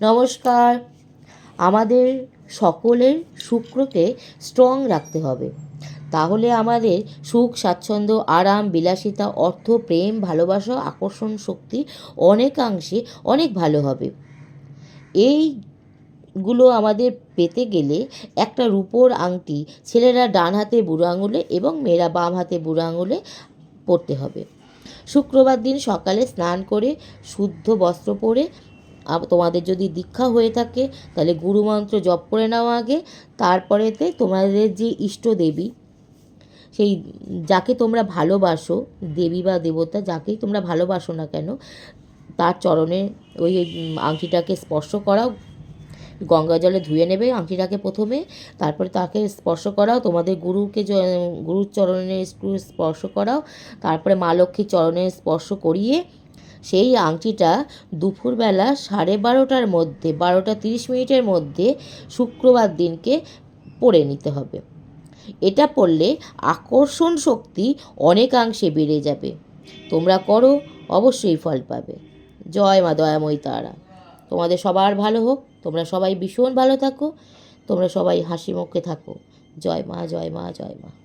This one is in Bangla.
নমস্কার। আমাদের সকলের শুক্রকে স্ট্রং রাখতে হবে। তাহলে আমাদের সুখ, স্বাচ্ছন্দ্য, আরাম, বিলাসিতা, অর্থ, প্রেম, ভালোবাসা, আকর্ষণ শক্তি অনেকাংশে অনেক ভালো হবে। এইগুলো আমাদের পেতে গেলে একটা রূপোর আংটি ছেলেরা ডান হাতে বুড়ো আঙুলে এবং মেয়েরা বাম হাতে বুড়ো আঙুলে পরতে হবে। শুক্রবার দিন সকালে স্নান করে, শুদ্ধ বস্ত্র পরে তোমাদের যদি দীক্ষা হয়ে থাকে, তাহলে গুরুমন্ত্র জপ করে নাও আগে, তারপরেতে তোমাদের যে ইষ্ট দেবী, সেই যাকে তোমরা ভালোবাসো, দেবী বা দেবতা যাকেই তোমরা ভালোবাসো না কেন, তার চরণে ওই আংটিটাকে স্পর্শ করাও, গঙ্গা জলে ধুয়ে নেবে আংটিটাকে প্রথমে, তারপরে তাকে স্পর্শ করাও, তোমাদের গুরুকে গুরুর চরণে স্পর্শ করাও, তারপরে মা লক্ষ্মীর চরণে স্পর্শ করিয়ে সেই আংটিটা দুপুরবেলা সাড়ে বারোটার মধ্যে, বারোটা তিরিশ মিনিটের মধ্যে শুক্রবার দিনকে পরে নিতে হবে। এটা পড়লে আকর্ষণ শক্তি অনেকাংশে বেড়ে যাবে। তোমরা করো, অবশ্যই ফল পাবে। জয় মা দয়াময়ী তারা। তোমাদের সবার ভালো হোক, তোমরা সবাই ভীষণ ভালো থাকো, তোমরা সবাই হাসি মুখে থাকো। জয় মা জয় মা জয় মা।